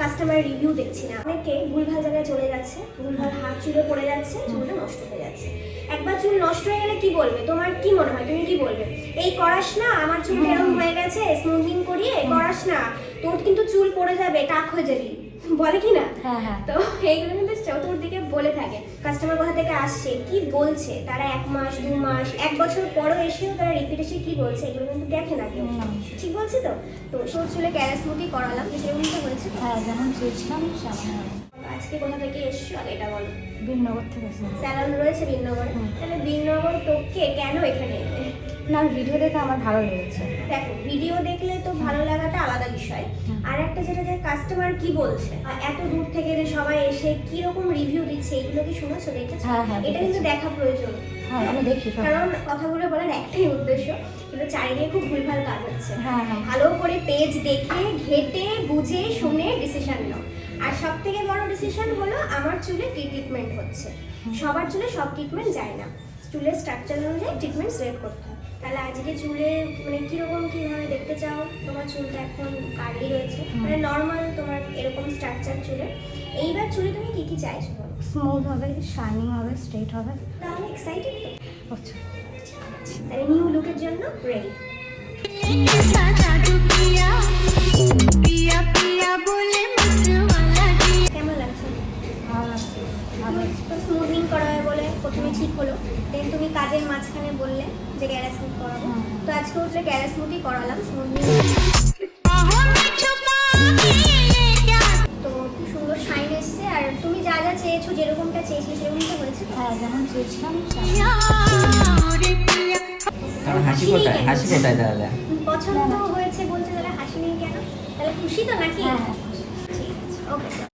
Customer review দেখছি না অনেকে ভুলভাল জায়গায় চলে যাচ্ছে ভুলভাল হাত চুলে পড়ে যাচ্ছে চুলটা নষ্ট হয়ে যাচ্ছে। একবার চুল নষ্ট হয়ে গেলে কি বলবে? তোমার কি মনে হয়? তুমি কি বলবে? এই করাস না আমার চুল এরকম হয়ে গেছে স্মুথিং করিয়ে করাস না। তোর কিন্তু চুল পড়ে যাবে টাক হয়ে যাবি। বলে কি না? তো এইগুলো কিন্তু চতুর্দিকে বলে থাকে। কাস্টমার কোথা থেকে আসছে কি বলছে? তারা এক মাস দু মাস এক বছর পরও এসেও তারা রিপিট এসে কি বলছে? এগুলো কিন্তু দেখে না কেউ। ঠিক বলছি তো? তো সর চুলে ক্যারাসমুতি করালাম। সেরকমটা হয়েছে তো? হ্যাঁ যেমন চেয়েছিলাম আজকে কোথা থেকে এসছো? আগে এটা বলো। বিনগর থেকে। স্যালন রয়েছে বিনগর। তাহলে বিনগর টোপকে কেন এখানে না ভিডিও দেখে আমার ভালো লেগেছে। দেখো ভিডিও দেখলে তো ভালো আলাদা বিষয় আর একটা যেটা যে কাস্টমার কি বলছে? এত দূর থেকে যে সবাই এসে কি রকম রিভিউ দিচ্ছে এগুলো কি শুনেছো দেখেছ? হ্যাঁ, হ্যাঁ, এটা কিন্তু দেখা প্রয়োজন। হ্যাঁ আমি দেখি কারণ কথাগুলো বলার একটাই উদ্দেশ্য কিন্তু চারিদিকে খুব ভুলভাল কাজ হচ্ছে। ভালো করে পেজ দেখে ঘেটে বুঝে শুনে ডিসিশন নাও। আর সব থেকে বড় ডিসিশন হলো আমার চুলে কি ট্রিটমেন্ট হচ্ছে। সবার চুলে সব ট্রিটমেন্ট যায় না। চুলের স্ট্রাকচার অনুযায়ী ট্রিটমেন্ট সিলেক্ট করতে হয়। তাহলে আজকে চুলে মানে কীরকম কীভাবে চাও তোমার চুলটা এখন কার্লি রয়েছে মানে নর্মাল তোমার এরকম স্ট্রাকচার চুলের এইবার চুলে তুমি কি কি চাইছো বলো? স্মুথ হবে শাইনিং হবে স্ট্রেট হবে। তাহলে এক্সাইটেড তো? আচ্ছা। তাহলে নিউ লুকের জন্য রেডি ঠিক হলো। দেন তুমি কাজের মাঝখানে বললে যে গ্যারাজ মুখ করাবো। তো আজকে হচ্ছে গ্যারাজ মুখই করালাম তুমি যা যা চেয়েছো যেরকমটা হ্যাঁ পছন্দ হয়েছে বলছে তাহলে হাসি নেই কেন? তাহলে খুশি তো নাকি? ওকে